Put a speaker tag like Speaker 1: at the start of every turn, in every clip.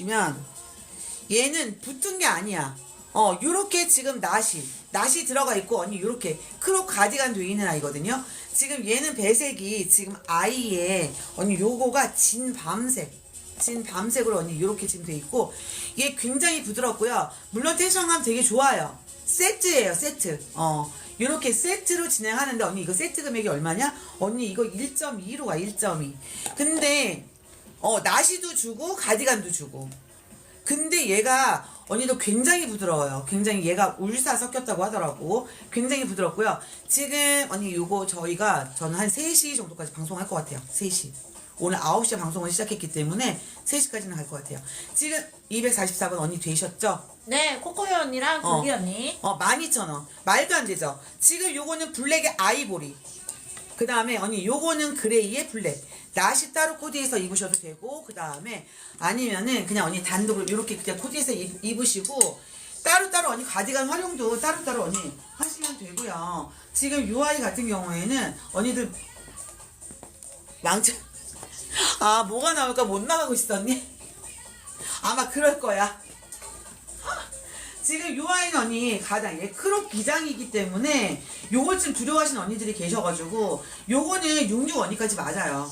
Speaker 1: 보시면 얘는 붙은 게 아니야. 어, 요렇게 지금 낫이, 낫이 들어가 있고, 언니 요렇게 크롭 가디건 돼 있는 아이거든요. 지금 얘는 배색이 지금 아이의, 언니 요거가 진 밤색. 진 밤색으로 언니 요렇게 지금 돼 있고, 얘 굉장히 부드럽고요. 물론 텐션감 되게 좋아요. 세트예요, 세트. 어, 요렇게 세트로 진행하는데, 언니 이거 세트 금액이 얼마냐? 언니 이거 1.2로 가, 1.2. 근데, 어, 나시도 주고, 가디건도 주고. 근데 얘가 언니도 굉장히 부드러워요. 굉장히 얘가 울사 섞였다고 하더라고. 굉장히 부드럽고요. 지금 언니 요거 저희가 저는 한 3시 정도까지 방송할 것 같아요. 3시. 오늘 9시에 방송을 시작했기 때문에 3시까지는 갈 것 같아요. 지금 244번 언니 되셨죠?
Speaker 2: 네, 코코이 언니랑
Speaker 1: 어.
Speaker 2: 조기 언니.
Speaker 1: 어, 12,000원. 말도 안 되죠? 지금 요거는 블랙의 아이보리. 그 다음에 언니 요거는 그레이의 블랙. 나시 따로 코디해서 입으셔도 되고 그 다음에 아니면은 그냥 언니 단독으로 이렇게 그냥 코디해서 입- 입으시고 따로따로 언니 가디건 활용도 따로따로 언니 하시면 되고요. 지금 요 아이 같은 경우에는 언니들 망쳐 아 뭐가 나올까 못 나가고 있었니? 아마 그럴 거야. 지금 요 아이는 언니 가장 얘 크롭 기장이기 때문에 요걸 좀 두려워하시는 언니들이 계셔가지고 요거는 66 언니까지 맞아요.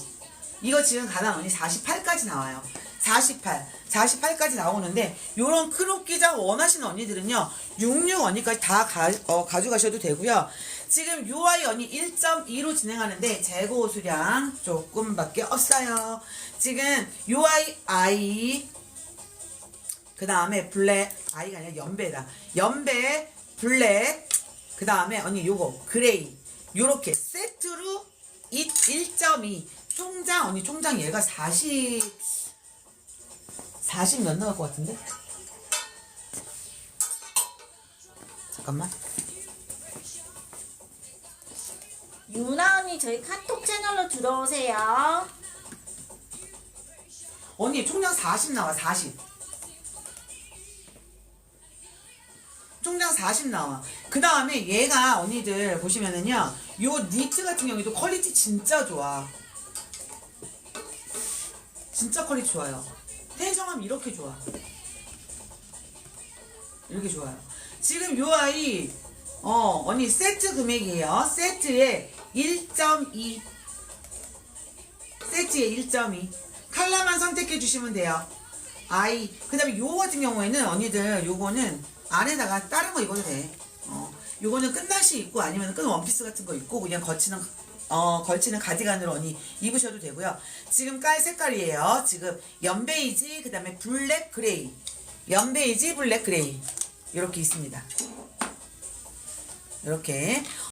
Speaker 1: 이거 지금 가장 언니 48까지 나와요. 48, 48까지 나오는데 요런 크롭 기장 원하시는 언니들은요 66 언니까지 다 가, 어, 가져가셔도 되고요. 지금 요 아이 언니 1.2로 진행하는데 재고 수량 조금밖에 없어요. 지금 요 아이 아이 그 다음에 블랙 아이가 아니라 연배다 연배 블랙 그 다음에 언니 요거 그레이 요렇게 세트로 1.2 총장 언니 총장 얘가 40 40 몇 나올 것 같은데? 잠깐만.
Speaker 2: 유나 언니 저희 카톡 채널로 들어오세요.
Speaker 1: 언니 총장 40 나와 40 총장 40 나와. 그 다음에 얘가 언니들 보시면은요 요 니트 같은 경우에도 퀄리티 진짜 좋아 진짜 퀄리티 좋아요. 텐션감 이렇게 좋아 이렇게 좋아요. 지금 요 아이 어 언니 세트 금액이에요. 세트에 1.2 세트에 1.2 컬러만 선택해 주시면 돼요. 아이 그 다음에 요거 같은 경우에는 언니들 요거는 안에다가 다른 거 입어도 돼. 어, 요거는 끝나시 입고 아니면 끈 원피스 같은 거 입고 그냥 걸치는 어 걸치는 가디건으로 언니 입으셔도 되고요. 지금 깔 색깔이에요. 지금 연베이지 그 다음에 블랙 그레이. 연베이지 블랙 그레이. 이렇게 있습니다. 이렇게